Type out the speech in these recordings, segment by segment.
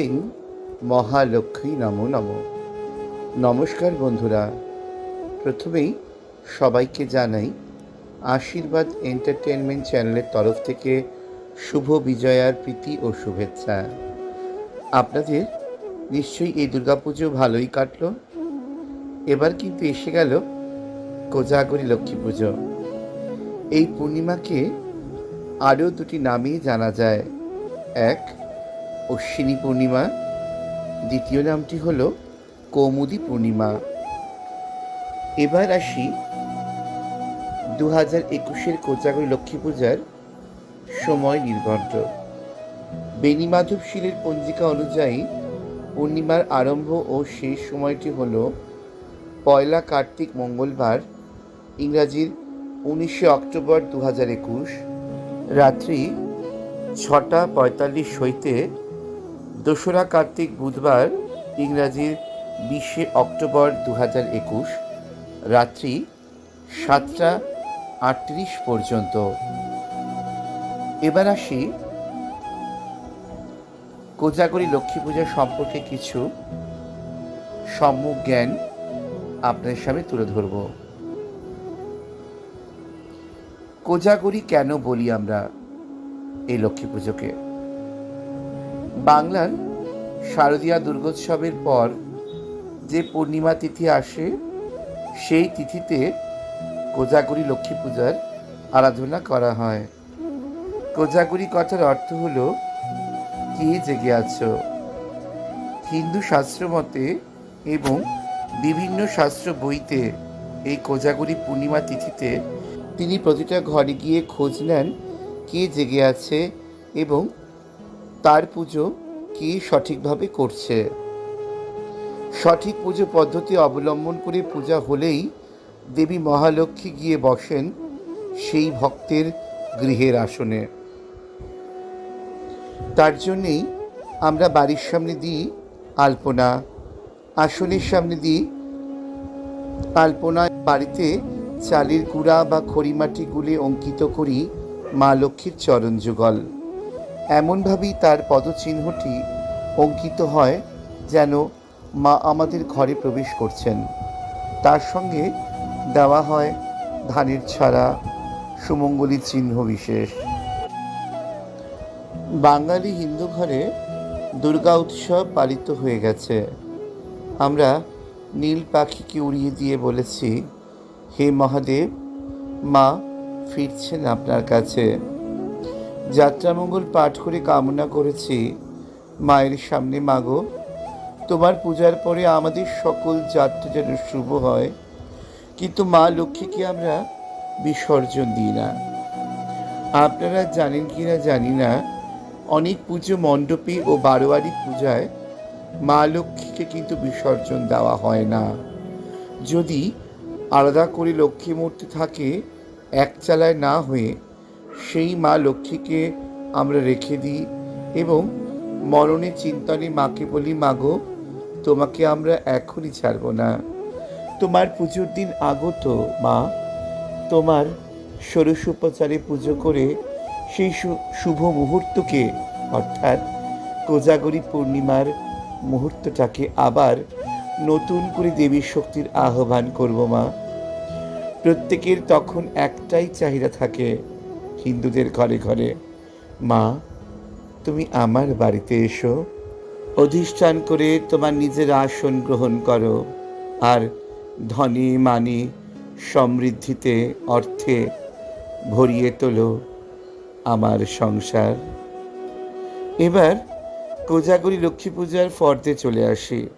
ওং মহালক্ষ্মী নমো নম। নমস্কার বন্ধুরা, প্রথমেই সবাইকে জানাই আশীর্বাদ এন্টারটেনমেন্ট চ্যানেলের তরফ থেকে শুভ বিজয়ার প্রীতি ও শুভেচ্ছা। আপনাদের নিশ্চয়ই এই দুর্গাপুজো ভালোই কাটলো। এবার কিন্তু এসে গেল কোজাগরি লক্ষ্মী পুজো। এই পূর্ণিমাকে আরও দুটি নামেই জানা যায়। এক অশ্বিনী পূর্ণিমা। দ্বিতীয় নামটি হল কৌমুদি পূর্ণিমা। এবার আসি দু হাজার একুশের কোজাগরি লক্ষ্মী পূজার সময় নির্ঘণ্ট। বেণীমাধব শীলের পঞ্জিকা অনুযায়ী পূর্ণিমার আরম্ভ ও শেষ সময়টি হল পয়লা কার্তিক মঙ্গলবার, ইংরাজির উনিশে অক্টোবর দু হাজার একুশ, রাত্রি ছটা পঁয়তাল্লিশ হইতে দোসরা কার্তিক বুধবার ইংরাজির বিশে অক্টোবর দু হাজার একুশ, রাত্রি সাতটা আটত্রিশ পর্যন্ত। এবার আসি কোজাগরি লক্ষ্মী পূজা সম্পর্কে কিছু সম্মুখ জ্ঞান আপনার সামনে তুলে ধরব। কোজাগরি কেন বলি আমরা এই লক্ষ্মী পুজোকে? বাংলার শারদীয়া দুর্গোৎসবের পর যে পূর্ণিমা তিথি আসে, সেই তিথিতে কোজাগরি লক্ষ্মী পূজার আরাধনা করা হয়। কোজাগরি কথার অর্থ হল, কে জেগে আছো? হিন্দু শাস্ত্র মতে এবং বিভিন্ন শাস্ত্র বইতে এই কোজাগরি পূর্ণিমা তিথিতে তিনি প্রতিটা ঘরে গিয়ে খোঁজ নেন, কে জেগে আছে এবং তার পুজো কে সঠিকভাবে করছে? সঠিক পুজো পদ্ধতি অবলম্বন করে পূজা হলেই দেবী মহালক্ষ্মী গিয়ে বসেন সেই ভক্তের গৃহের আসনে। তার জন্যেই আমরা বাড়ির সামনে দিই আলপনা। আসনের সামনে দিই আলপনা। বাড়িতে চালের গুঁড়া বা খড়িমাটি গুলে অঙ্কিত করি মা লক্ষ্মীর চরণ যুগল। এমনভাবেই তার পদচিহ্নটি অঙ্কিত হয় যেন মা আমাদের ঘরে প্রবেশ করছেন। তার সঙ্গে দেওয়া হয় ধানের ছাড়া সুমঙ্গলী চিহ্ন বিশেষ। বাঙালি হিন্দু ঘরে দুর্গা উৎসব পালিত হয়ে গেছে। আমরা নীল পাখিকে উড়িয়ে দিয়ে বলেছি, হে মহাদেব, মা ফিরছেন আপনার কাছে। যাত্রামঙ্গল পাঠ করে কামনা করেছি। মায়ের সামনে মাগো, তোমার পূজার পরে আমাদের সকল যাত্রা যেন শুভ হয়, কিন্তু মা লক্ষ্মীকে আমরা বিসর্জন দিই না। আপনারা জানেন কি না জানি না, অনেক পুজো মণ্ডপে ও বারোয়ারি পূজায় মা লক্ষ্মীকে কিন্তু বিসর্জন দেওয়া হয় না। যদি আলাদা করে লক্ষ্মী মূর্তি থাকে, এক চালায় না হয়ে সেই মা লক্ষ্মীকে আমরা রেখে দিই এবং মরণে চিন্তনে মাকে বলি, মাগো, তোমাকে আমরা এখনই ছাড়ব না। তোমার পুজোর দিন আগত, মা। তোমার ষোড়শোপচারে পুজো করে সেই শুভ মুহূর্তকে, অর্থাৎ কোজাগরি পূর্ণিমার মুহূর্তটাকে আবার নতুন করে দেবী শক্তির আহ্বান করব, মা। প্রত্যেকের তখন একটাই চাহিদা থাকে হিন্দুদের ঘরে ঘরে, মা, তুমি আমার বাড়িতে এসো। অধিষ্ঠান করে তোমার নিজের আসন গ্রহণ করো আর ধনে মানে সমৃদ্ধিতে অর্থে ভরিয়ে তোলো আমার সংসার। এবার কোজাগরি লক্ষ্মী পূজার ফর্দে চলে আসি।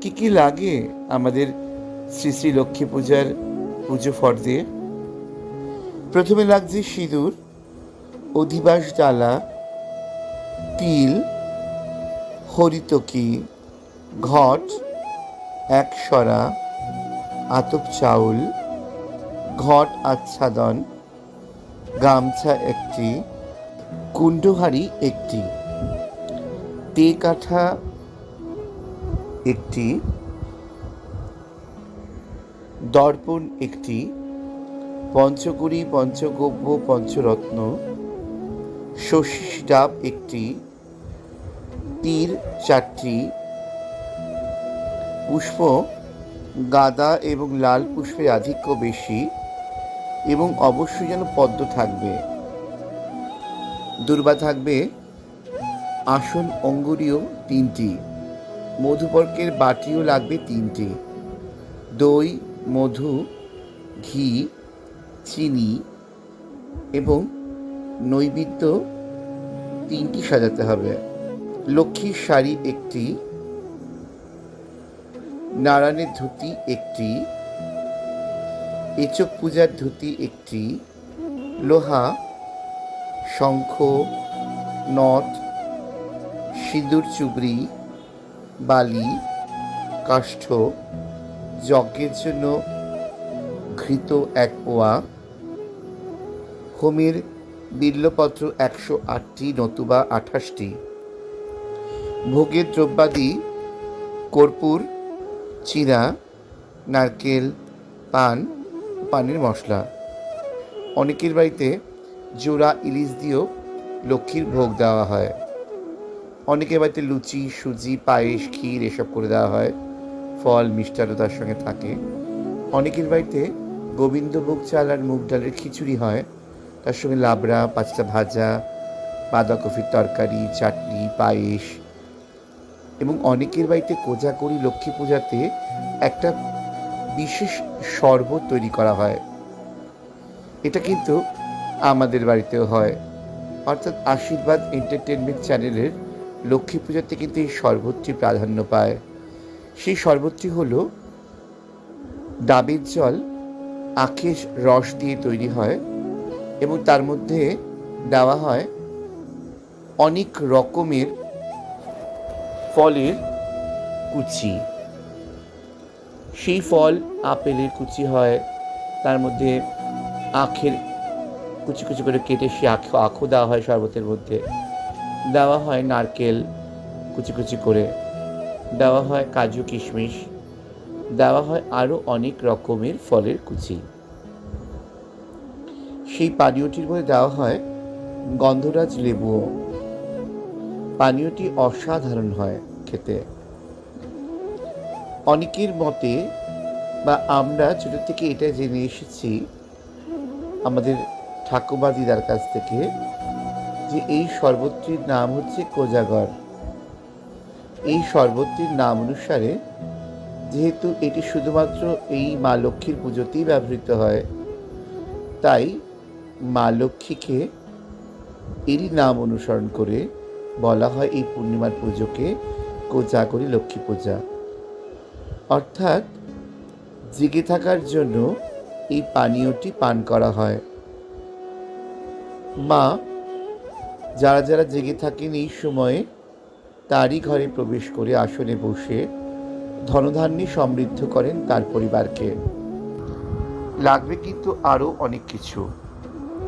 কি কি লাগে আমাদের শ্রী শ্রী লক্ষ্মী পূজার পুজো ফর্দে প্রথমে লাগছে সিঁদুর অধিবাস ডালা তিল, হরিতকি, ঘট, একসরা, আতপ চাউল, ঘট আচ্ছাদন, গামছা একটি, কুণ্ডহারি একটি, তে কাঠা একটি, দর্পণ একটি পঞ্চকুড়ি, পঞ্চগব্য, পঞ্চরত্ন। শশী ডাব একটি। তীর চারটি। পুষ্প গাঁদা এবং লাল পুষ্পের আধিক্য বেশি এবং অবশ্যই যেন পদ্ম থাকবে। দুর্বা থাকবে। আসন অঙ্গুরীয় তিনটি। মধুপর্কের বাটিও লাগবে তিনটি। দই, মধু, ঘি চিনি এবং নৈবেদ্য তিনটি সাজাতে হবে। লক্ষ্মীর শাড়ি একটি, নারায়ণের ধুতি একটি, এচক পূজার ধুতি একটি, লোহা, শঙ্খ নট সিঁদুর, চুবড়ি, বালি, কাষ্ঠ, যজ্ঞের জন্য ঘৃত এক পোয়া হোমের বিল্লপত্র একশো আটটি নতুবা আঠাশটি। ভোগের দ্রব্যাদি কর্পূর, চিরা, নারকেল, পান, পানের মশলা। অনেকের বাড়িতে জোড়া ইলিশ দিয়েও লক্ষ্মীর ভোগ দেওয়া হয়। অনেকের বাড়িতে লুচি, সুজি, পায়েস, ক্ষীর এসব করে দেওয়া হয়। ফল মিষ্টারও তার সঙ্গে থাকে। অনেকের বাড়িতে গোবিন্দভোগ চাল আর মুগ ডালের খিচুড়ি হয়। তার সঙ্গে লাবড়া পাঁচটা ভাজা, বাঁধাকপির তরকারি, চাটনি, পায়েস এবং অনেকের বাড়িতে কোজাগরি লক্ষ্মী পূজাতে একটা বিশেষ শরবত তৈরি করা হয়। এটা কিন্তু আমাদের বাড়িতেও হয়। অর্থাৎ আশীর্বাদ এন্টারটেনমেন্ট চ্যানেলের লক্ষ্মী পূজাতে কিন্তু এই শরবতটি প্রাধান্য পায়। সেই শরবতটি হলো ডাবের জল আখের রস দিয়ে তৈরি হয়। এবং তার মধ্যে দেওয়া হয় অনেক রকমের ফলের কুচি। সেই ফল আপেলের কুচি হয়, তার মধ্যে আখের কুচি কুচি করে কেটে সে আখ, আখও দেওয়া হয় শরবতের মধ্যে। দেওয়া হয় নারকেল কুচি কুচি করে। দেওয়া হয় কাজু কিশমিশ। দেওয়া হয় আরও অনেক রকমের ফলের কুচি। সেই পানীয়টির মধ্যে দেওয়া হয় গন্ধরাজ লেবুও। পানীয়টি অসাধারণ হয় খেতে। অনেকের মতে বা আমরা ছোট থেকে এটা জেনে এসেছি, আমাদের ঠাকুমা দিদার কাছ থেকে, যে এই শরবতটির নাম হচ্ছে কোজাগর। এই শরবতটির নাম অনুসারে যেহেতু এটি শুধুমাত্র এই মা লক্ষ্মীর পুজোতেই ব্যবহৃত হয়, তাই মা লক্ষ্মীকে এরই নাম অনুসরণ করে বলা হয় এই পূর্ণিমার পুজোকে কোজাগরী লক্ষ্মী পূজা। অর্থাৎ জেগে থাকার জন্য এই পানীয়টি পান করা হয়। মা যারা যারা জেগে থাকেন এই সময়ে তারই ঘরে প্রবেশ করে আসনে বসে ধনধান্যে সমৃদ্ধ করেন তার পরিবারকে। লাগবে কিন্তু আরও অনেক কিছু।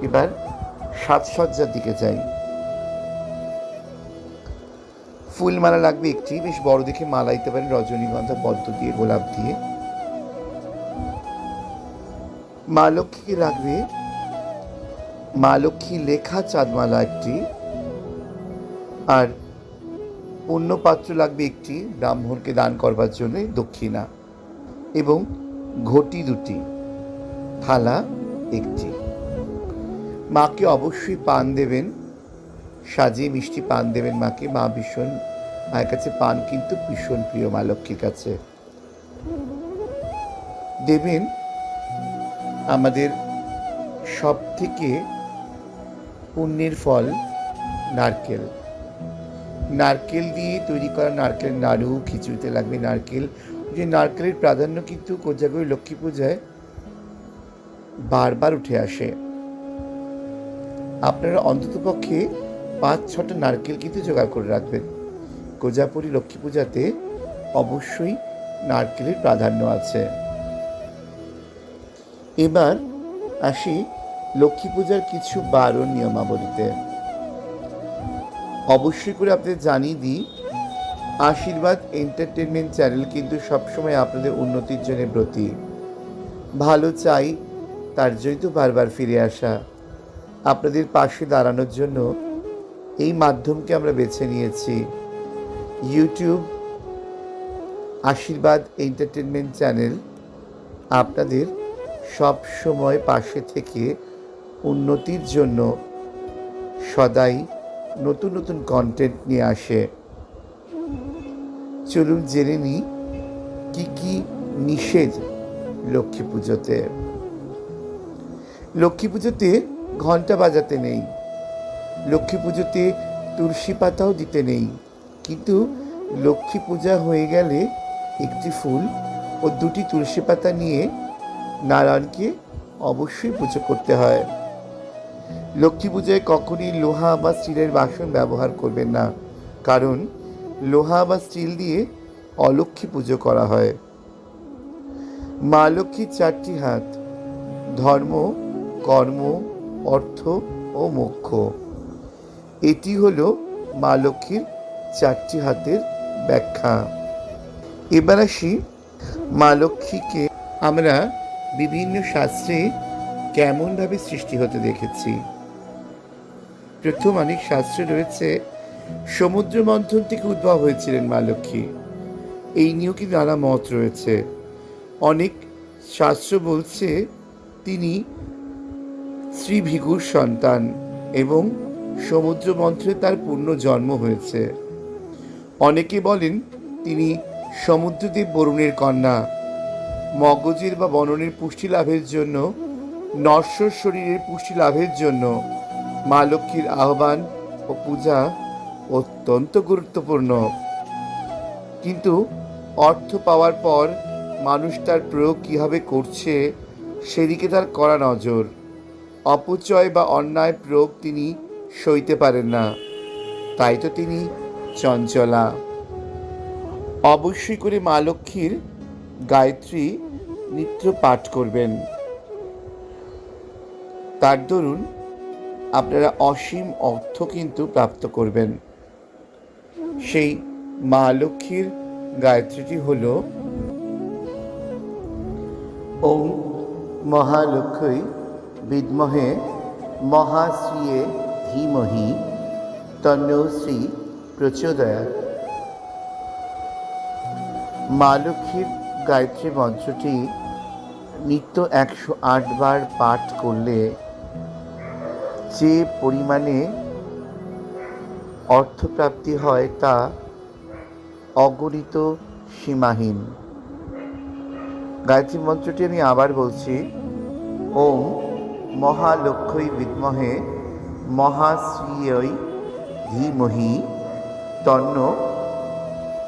এবার সাজসজ্জার দিকে যাই। ফুলমালা লাগবে একটি, বেশ বড় দেখে মালা দিতে পারেন, রজনীগন্ধা, পদ্ম দিয়ে, গোলাপ দিয়ে। মা লক্ষ্মীকে লাগবে, মা লক্ষ্মী লেখা চাঁদমালা একটি। আর অন্য পাত্র লাগবে একটি, ব্রাহ্মণকে দান করবার জন্য দক্ষিণা। এবং ঘটি দুটি, থালা একটি। মাকে অবশ্যই পান দেবেন, সাজিয়ে মিষ্টি পান দেবেন মাকে। মা ভীষণ, মায়ের কাছে পান কিন্তু ভীষণ প্রিয় মা লক্ষ্মীর কাছে। দেবেন আমাদের সব থেকে পুণ্যের ফল নারকেল। নারকেল দিয়ে তৈরি করা নারকেল, নাড়ু, খিচুড়িতে লাগবে নারকেল। যে নারকেলের প্রাধান্য কিন্তু কোজাগরী লক্ষ্মী পূজায় বারবার উঠে আসে। আপনারা অন্ততপক্ষে পাঁচ, ছটা নারকেল কিন্তু জোগাড় করে রাখবেন। কোজাপুরি লক্ষ্মী পূজাতে অবশ্যই নারকেলের প্রাধান্য আছে। এবার আসি লক্ষ্মী পূজার কিছু বারণ নিয়মাবলীতে। অবশ্যই করে আপনাদের জানিয়ে দিই, আশীর্বাদ এন্টারটেনমেন্ট চ্যানেল কিন্তু সবসময় আপনাদের উন্নতির জন্য ব্রতী। ভালো চাই, তার জন্য তো বারবার ফিরে আসা। আপনাদের পাশে দাঁড়ানোর জন্য এই মাধ্যমকে আমরা বেছে নিয়েছি। ইউটিউব, আশীর্বাদ এন্টারটেনমেন্ট চ্যানেল আপনাদের সব সময় পাশে থেকে উন্নতির জন্য সদাই নতুন নতুন কন্টেন্ট নিয়ে আসে। চলুন জেনে নিই কী কী নিষেধ লক্ষ্মী পুজোতে। লক্ষ্মী পুজোতে ঘণ্টা বাজাতে নেই। লক্ষ্মী পুজোতে তুলসী পাতাও দিতে নেই। কিন্তু লক্ষ্মী পূজা হয়ে গেলে একটি ফুল ও দুটি তুলসী পাতা নিয়ে নারায়ণকে অবশ্যই পুজো করতে হয়। লক্ষ্মী পূজায় কখনই লোহা বা স্টিলের বাসন ব্যবহার করবেন না। কারণ লোহা বা স্টিল দিয়ে অলক্ষ্মী পুজো করা হয়। মা লক্ষ্মীর চারটি হাত, ধর্ম, কর্ম অর্থ ও মোক্ষ। এটি হলো মা লক্ষ্মীর চারটি হাতের ব্যাখ্যা। এবার আসি মা লক্ষ্মীকে আমরা বিভিন্ন শাস্ত্রে কেমনভাবে সৃষ্টি হতে দেখেছি। প্রথম অনেক শাস্ত্রে রয়েছে, সমুদ্র মন্থন থেকে উদ্ভব হয়েছিলেন মা লক্ষ্মী। এই নিয়েও কি নানা মত রয়েছে। অনেক শাস্ত্র বলছে, তিনি শ্রী ভিগুর সন্তান এবং সমুদ্র মন্ত্রে তার পূর্ণ জন্ম হয়েছে। অনেকে বলেন, তিনি সমুদ্রদেব বরুণের কন্যা। মগজের বা বননের পুষ্টি লাভের জন্য, নশ্বর শরীরের পুষ্টি লাভের জন্য মা লক্ষ্মীর আহ্বান ও পূজা অত্যন্ত গুরুত্বপূর্ণ। কিন্তু অর্থ পাওয়ার পর মানুষ তার প্রয়োগ কীভাবে করছে, সেদিকে তার কড়া নজর। অপচয় বা অন্যায় প্রয়োগ তিনি সইতে পারেন না। তাই তো তিনি চঞ্চলা। অবশ্যই করে মা লক্ষ্মীর গায়ত্রী নিত্য পাঠ করবেন। তার দরুন আপনারা অসীম অর্থ কিন্তু প্রাপ্ত করবেন। সেই মা লক্ষ্মীর গায়ত্রীটি হল ওম মহালক্ষ্মী বিদ্মহে মহাশ্রিয়ে ধীমহি তন্নশ্রী প্রচোদয়াত মা লক্ষ্মীর গায়ত্রী মন্ত্রটি নিত্য একশো আট বার পাঠ করলে যে পরিমাণে অর্থপ্রাপ্তি হয় তা অগণিত সীমাহীন। গায়ত্রী মন্ত্রটি আমি আবার বলছি, ওম মহালক্ষ্মী বিদ্মহে মহাশ্রীয় ধীমহি তন্ন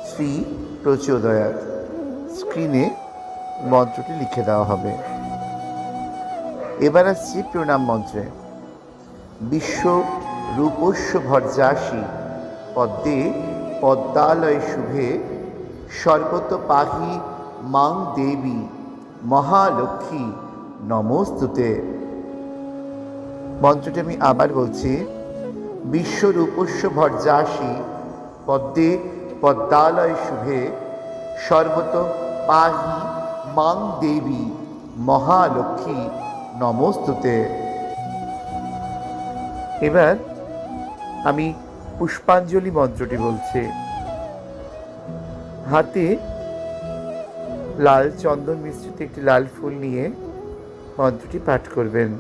শ্রী প্রচোদয়াত। স্ক্রিনে মন্ত্রটি লিখে দেওয়া হবে। এবার আসছি প্রণাম মন্ত্রে। বিশ্ব রূপস্য ভর্যাসী পদ্মে পদ্মালয় শুভে সর্বত পাহি মাং দেবী মহালক্ষ্মী নমস্তুতে। মন্ত্রটি আমি আবার বলছি বিশ্ব রূপস্য ভর্যাসী পদ্মে পদ্মালয় শুভে সর্বত পাহি মাং দেবী মহালক্ষ্মী নমস্তুতে। এবার আমি পুষ্পাঞ্জলি মন্ত্রটি বলছি। হাতে লাল চন্দন মিশ্রিত একটি লাল ফুল নিয়ে মন্ত্রটি পাঠ করবেন।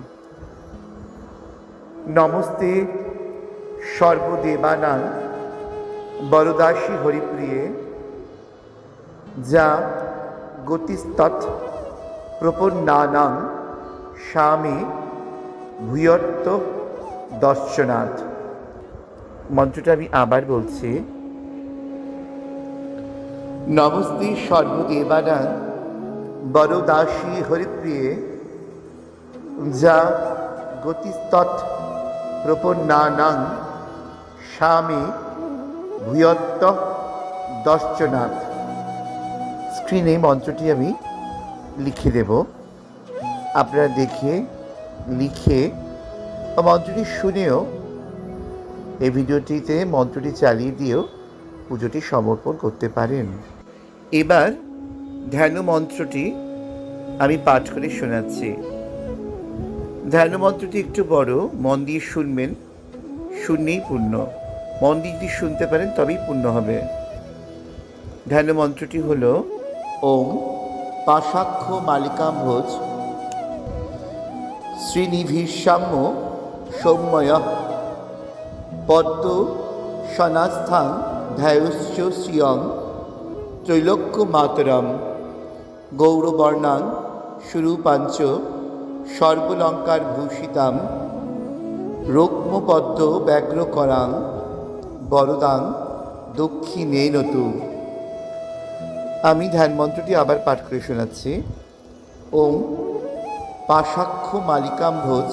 নমস্তে সর্বদেবানাং বরদাসী হরিপ্রিয়ে, যা গতিস্তৎ প্রপন্নানাং স্বামী ভূয়ত্ত দর্শনাথ মন্ত্রটা আমি আবার বলছি। নমস্তে সর্বদেবানাং বরদাসী হরিপ্রিয়ে, যা গতিস্তৎ প্রপন্নানাং স্বামী ভূয়ত্ত দর্শনাথ। স্ক্রিনে মন্ত্রটি আমি লিখে দেব। আপনারা দেখে, লিখে মন্ত্রটি শুনেও এই ভিডিওটিতে মন্ত্রটি চালিয়ে দিয়েও পুজোটি সমর্পণ করতে পারেন। এবার ধ্যান মন্ত্রটি আমি পাঠ করে শোনাচ্ছি। ধ্যান মন্ত্রটি একটু বড়, মন দিয়ে শুনবেন, শুনলেই পূর্ণ। মন দিয়ে যদি শুনতে পারেন, তবেই পূর্ণ হবে। ধ্যান মন্ত্রটি হল, ওম পাশাক্ষ মালিকাম্ভোজ শ্রীনিভিসাম্য সৌম্যয় পদ্ম সনাস্থান ধ্যায়শ্চ শ্রিয়ং ত্রৈলোক্য মাতরম গৌরবর্ণাং সুরূপাঞ্চ সর্বলঙ্কার ভূষিতাম রোগ্মপদ্ম ব্যগ্র করাং, বরদাং দক্ষিণে নতু। আমি ধ্যান মন্ত্রটি আবার পাঠ করে শোনাচ্ছি। ওম পাশাক্ষ মালিকাম্ভোজ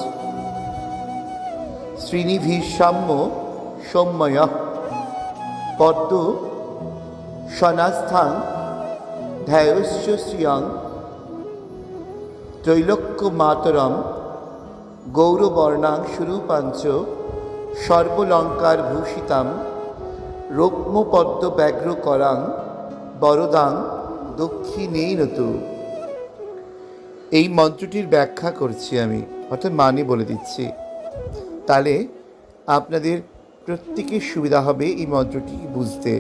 শ্রীনিভিসাম্য সৌম্যয় পদ্ম সনাস্থান ধ্যায়শ্চ শ্রিয়ং ত্রৈলোক্য মাতরম গৌরবর্ণাং সুরূপাঞ্চ সর্বলঙ্কার ভূষিতাম রৌক্মপদ্ম ব্যগ্র করাং বরদাং দক্ষিণেই নতু এই মন্ত্রটির ব্যাখ্যা করছি আমি, অর্থাৎ মানে বলে দিচ্ছি। তাহলে আপনাদের প্রত্যেকের সুবিধা হবে এই মন্ত্রটি বুঝতে।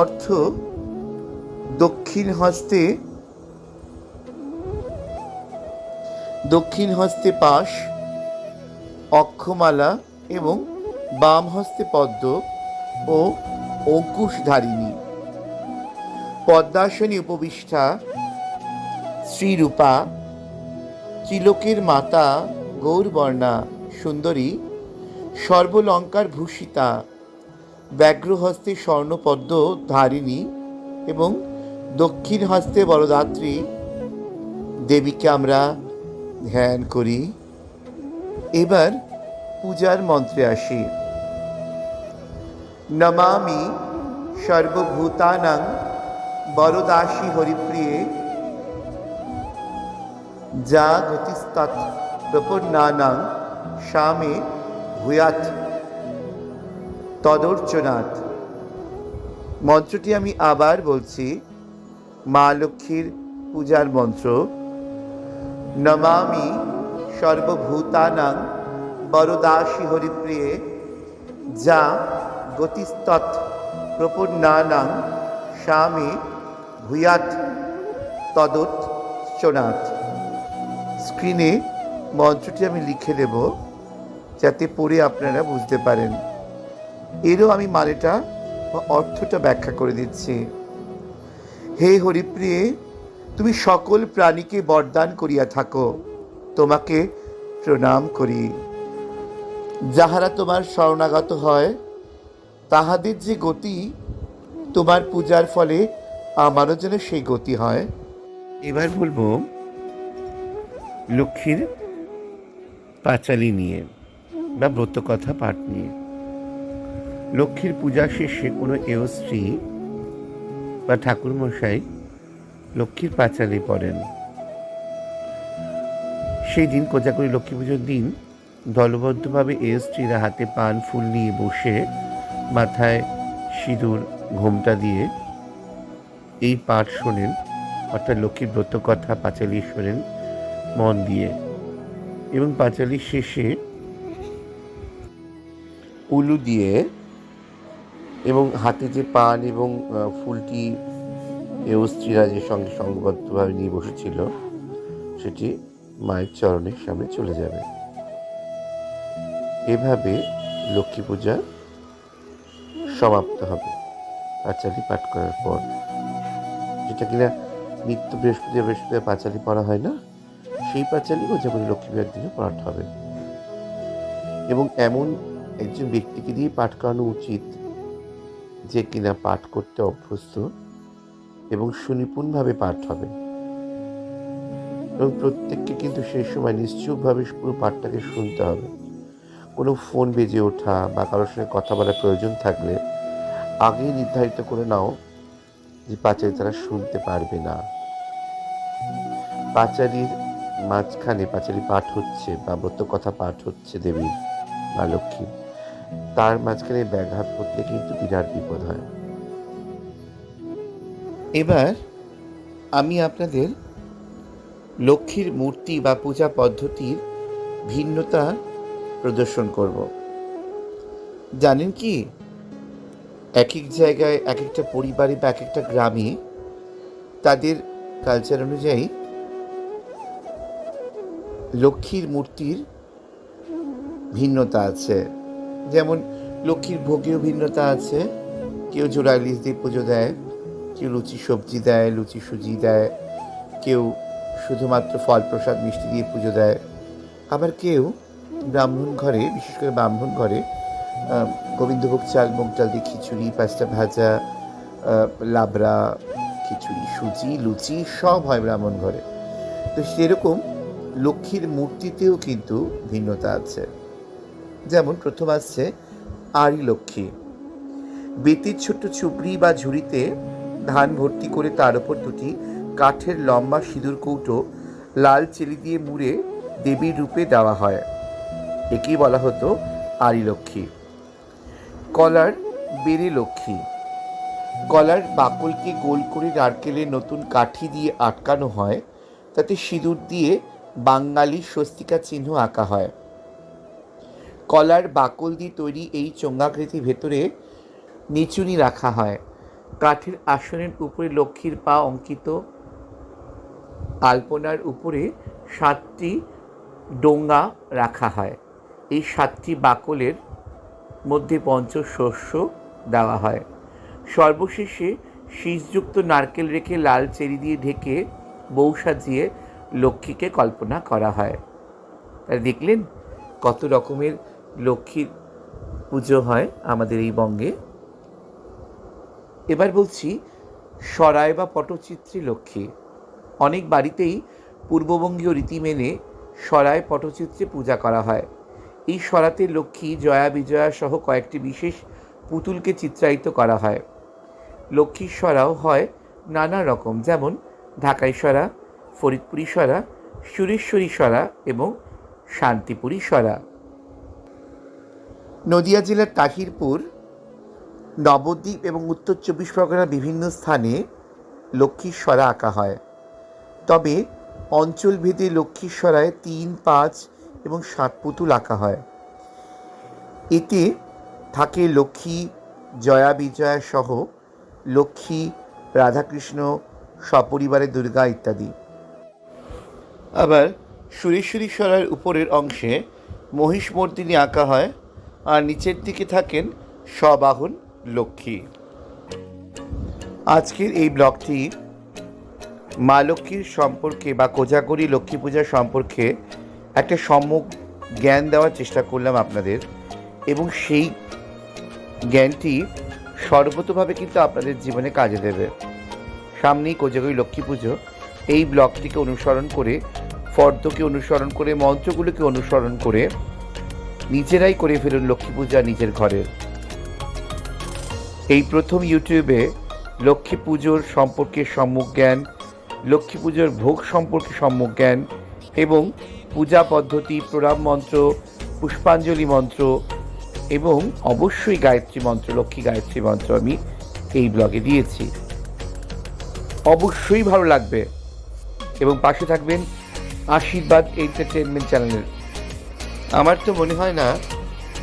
অর্থ দক্ষিণ হস্তে দক্ষিণ হস্তে পাশ, অক্ষমালা এবং বাম হস্তে পদ্ম ও অঙ্কুশধারিণী পদ্মাসনী উপবিষ্টা শ্রীরূপা, ত্রিলোকের মাতা গৌরবর্ণা সুন্দরী, সর্বলঙ্কার ভূষিতা, ব্যাঘ্রহস্তে স্বর্ণপদ্ম ধারিণী এবং দক্ষিণ হস্তে বরদাত্রী, দেবীকে আমরা ধ্যান করি। এবার পূজার মন্ত্রে আসি। নমামি সর্বভূতানাং বরদাসী হরিপ্রিয়ে। যা গতিস্তৎ প্রপন্নানাং স্বামে ভূয়াত তদর্চনাথ। মন্ত্রটি আমি আবার বলছি, মা লক্ষ্মীর পূজার মন্ত্র। নমামি সর্বভূতানাং বরদাসী হরিপ্রিয়ে যা গতিস্তৎ প্রপন্নানাং স্বামী ভূয়াত তদোচ্চনাথ স্ক্রিনে মন্ত্রটি আমি লিখে দেব যাতে পড়ে আপনারা বুঝতে পারেন। এরও আমি মানেটা অর্থটা ব্যাখ্যা করে দিচ্ছি। হে হরিপ্রিয়ে তুমি সকল প্রাণীকে বরদান করিয়া থাকো। তোমাকে প্রণাম করি। যাহারা তোমার শরণাগত হয়, তাহাদের যে গতি তোমার পূজার ফলে আমারও যেন সেই গতি হয়। এবার বলব, লক্ষ্মীর পাঁচালি নিয়ে বা ব্রতকথা পাঠ নিয়ে। লক্ষ্মীর পূজা শেষে কোনো এও স্ত্রী বা ঠাকুরমশাই লক্ষ্মীর পাঁচালি পড়েন। সেই দিন কোজাগরী লক্ষ্মী পুজোর দিন দলবদ্ধভাবে এ স্ত্রীরা হাতে পান, ফুল নিয়ে বসে মাথায় সিঁদুর, ঘোমটা দিয়ে এই পাঠ শোনেন, অর্থাৎ লক্ষ্মীর ব্রত কথা পাঁচালি শোনেন মন দিয়ে। এবং পাঁচালির শেষে উলু দিয়ে এবং হাতে যে পান এবং ফুলটি এ স্ত্রীরা যে সঙ্গে সংবদ্ধভাবে নিয়ে বসেছিল, সেটি মায়ের চরণের সামনে চলে যাবে। এভাবে লক্ষ্মী পূজা সমাপ্ত হবে, পাঁচালি পাঠ করার পর। যেটা কিনা নিত্য বৃহস্পতি বৃহস্পতি পাঁচালি পড়া হয় না, সেই পাঁচালি কোজাগরী লক্ষ্মী পূজার দিনে পড়াতে হবে। এবং এমন একজন ব্যক্তিকে দিয়ে পাঠ করানো উচিত যে কিনা পাঠ করতে অভ্যস্ত এবং সুনিপুণভাবে পাঠ হবে। এবং প্রত্যেককে কিন্তু সেই সময় নিশ্চুপভাবে পুরো পাঠটাকে শুনতে হবে। কোনো ফোন বেজে ওঠা বা কারোর সঙ্গে কথা বলার প্রয়োজন থাকলে আগেই নির্ধারিত করে নাও যে পাঁচালি তারা শুনতে পারবে না। পাঁচালির মাঝখানে পাঁচালি পাঠ হচ্ছে বা ব্রত কথা পাঠ হচ্ছে দেবীর মা লক্ষ্মী। তার মাঝখানে ব্যাঘাত করতে কিন্তু বিরাট বিপদ হয়। এবার আমি আপনাদের লক্ষ্মীর মূর্তি বা পূজা পদ্ধতির ভিন্নতা প্রদর্শন করব। জানেন কি? এক এক জায়গায় এক একটা পরিবারে বা এক একটা গ্রামে তাদের কালচার অনুযায়ী লক্ষ্মীর মূর্তির ভিন্নতা আছে। যেমন লক্ষ্মীর ভোগেও ভিন্নতা আছে। কেউ জোড়া ইলিশ দিয়ে পুজো দেয় কেউ লুচি সবজি দেয়, লুচি সুজি দেয়, কেউ শুধুমাত্র ফল প্রসাদ মিষ্টি দিয়ে পুজো দেয়। আবার কেউ ব্রাহ্মণ ঘরে, বিশেষ করে ব্রাহ্মণ ঘরে গোবিন্দভোগ চাল, মুগ ডাল দিয়ে খিচুড়ি পাঁচটা ভাজা লাবড়া, খিচুড়ি, সুজি, লুচি সব হয় ব্রাহ্মণ ঘরে। তো সেরকম লক্ষ্মীর মূর্তিতেও কিন্তু ভিন্নতা আছে। যেমন প্রথম আসছে আড়ি লক্ষ্মী। বেতির ছোট্ট চুপড়ি বা ঝুড়িতে ধান ভর্তি করে তার উপর দুটি কাঠের লম্বা সিঁদুর কৌটো লাল চেলি দিয়ে মুড়ে দেবীর রূপে দেওয়া হয়। একেই বলা হতো আরিলক্ষ্মী। কলার বেড়ে লক্ষ্মী। কলার বাকলকে গোল করে নারকেলের নতুন কাঠি দিয়ে আটকানো হয়, তাতে সিঁদুর দিয়ে বাঙালি স্বস্তিকা চিহ্ন আঁকা হয়। কলার বাকল দিয়ে তৈরি এই চোঙ্গাকৃতি ভেতরে নিচুনি রাখা হয়। কাঠের আসনের উপরে লক্ষ্মীর পা অঙ্কিত। আলপনার উপরে সাতটি ডোঙ্গা রাখা হয়। এই সাতটি বাকলের মধ্যে পঞ্চশস্য দেওয়া হয়। সর্বশেষে শীষযুক্ত নারকেল রেখে লাল চেরি দিয়ে ঢেকে বউ সাজিয়ে লক্ষ্মীকে কল্পনা করা হয়। তাহলে দেখলেন কত রকমের লক্ষ্মীর পুজো হয় আমাদের এই বঙ্গে। এবার বলছি সরায় বা পটচিত্রী লক্ষ্মী। অনেক বাড়িতেই পূর্ববঙ্গীয় রীতি মেনে সরায় পটচিত্রে পূজা করা হয়। এই সরাতে লক্ষ্মী, জয়া, বিজয়া সহ কয়েকটি বিশেষ পুতুলকে চিত্রায়িত করা হয়। লক্ষ্মীর সরাও হয় নানা রকম, যেমন ঢাকাই সরা, ফরিদপুরি সরা, সুরেশ্বরী সরা এবং শান্তিপুরী সরা। নদিয়া জেলার তাহিরপুর নবদ্বীপ এবং উত্তর চব্বিশ পরগনার বিভিন্ন স্থানে লক্ষ্মীর সরা আঁকা হয়। তবে অঞ্চলভেদে লক্ষ্মীর সরায় তিন, পাঁচ এবং সাত পুতুল আঁকা হয়। এতে থাকে লক্ষ্মী, জয়া বিজয়া সহ লক্ষ্মী, রাধাকৃষ্ণ, সপরিবারে দুর্গা ইত্যাদি। আবার সুরেশ্বরী সরার উপরের অংশে মহিষমর্দিনী আঁকা হয় আর নিচের দিকে থাকেন সবাহন লক্ষ্মী। আজকের এই ব্লগটি মা লক্ষ্মীর সম্পর্কে বা কোজাগরি লক্ষ্মী পূজার সম্পর্কে একটা সম্যক জ্ঞান দেওয়ার চেষ্টা করলাম আপনাদের এবং সেই জ্ঞানটি সর্বতভাবে কিন্তু আপনাদের জীবনে কাজে দেবে। সামনেই কোজাগরি লক্ষ্মী পুজো। এই ব্লগটিকে অনুসরণ করে ফর্দকে অনুসরণ করে, মন্ত্রগুলোকে অনুসরণ করে নিজেরাই করে ফেলুন লক্ষ্মী পূজা নিজের ঘরের এই প্রথম ইউটিউবে লক্ষ্মী পুজোর সম্পর্কে সম্যক জ্ঞান, লক্ষ্মী পুজোর ভোগ সম্পর্কে সম্যক জ্ঞান এবং পূজা পদ্ধতি, প্রণাম মন্ত্র, পুষ্পাঞ্জলি মন্ত্র এবং অবশ্যই গায়ত্রী মন্ত্র, লক্ষ্মী গায়ত্রী মন্ত্র আমি এই ব্লগে দিয়েছি। অবশ্যই ভালো লাগবে এবং পাশে থাকবেন আশীর্বাদ এন্টারটেনমেন্ট চ্যানেলের। আমার তো মনে হয় না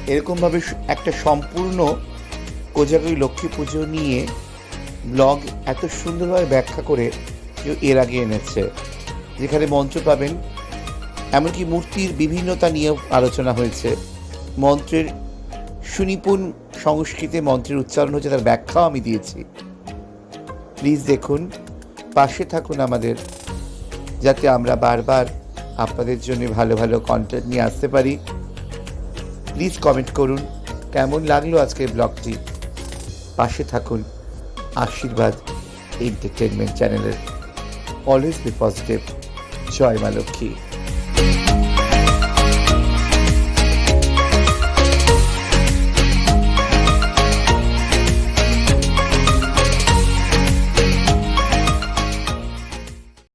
এরকমভাবে একটা সম্পূর্ণ কোজাগরি লক্ষ্মী পুজো নিয়ে ব্লগ এত সুন্দরভাবে ব্যাখ্যা করে কেউ এর আগে এনেছে, যেখানে মন্ত্র পাবেন, এমনকি মূর্তির বিভিন্নতা নিয়েও আলোচনা হয়েছে। মন্ত্রের সুনিপুণ সংস্কৃতে মন্ত্রের উচ্চারণ হচ্ছে, তার ব্যাখ্যাও আমি দিয়েছি। প্লিজ দেখুন, পাশে থাকুন আমাদের, যাতে আমরা বারবার আপনাদের জন্য ভালো ভালো কন্টেন্ট নিয়ে আসতে পারি। প্লিজ কমেন্ট করুন, কেমন লাগল আজকের ব্লগটি? পাশে থাকুন। আশীর্বাদ এন্টারটেনমেন্ট চ্যানেলের অলওয়েজ বি পজিটিভ জয় মা লক্ষ্মী।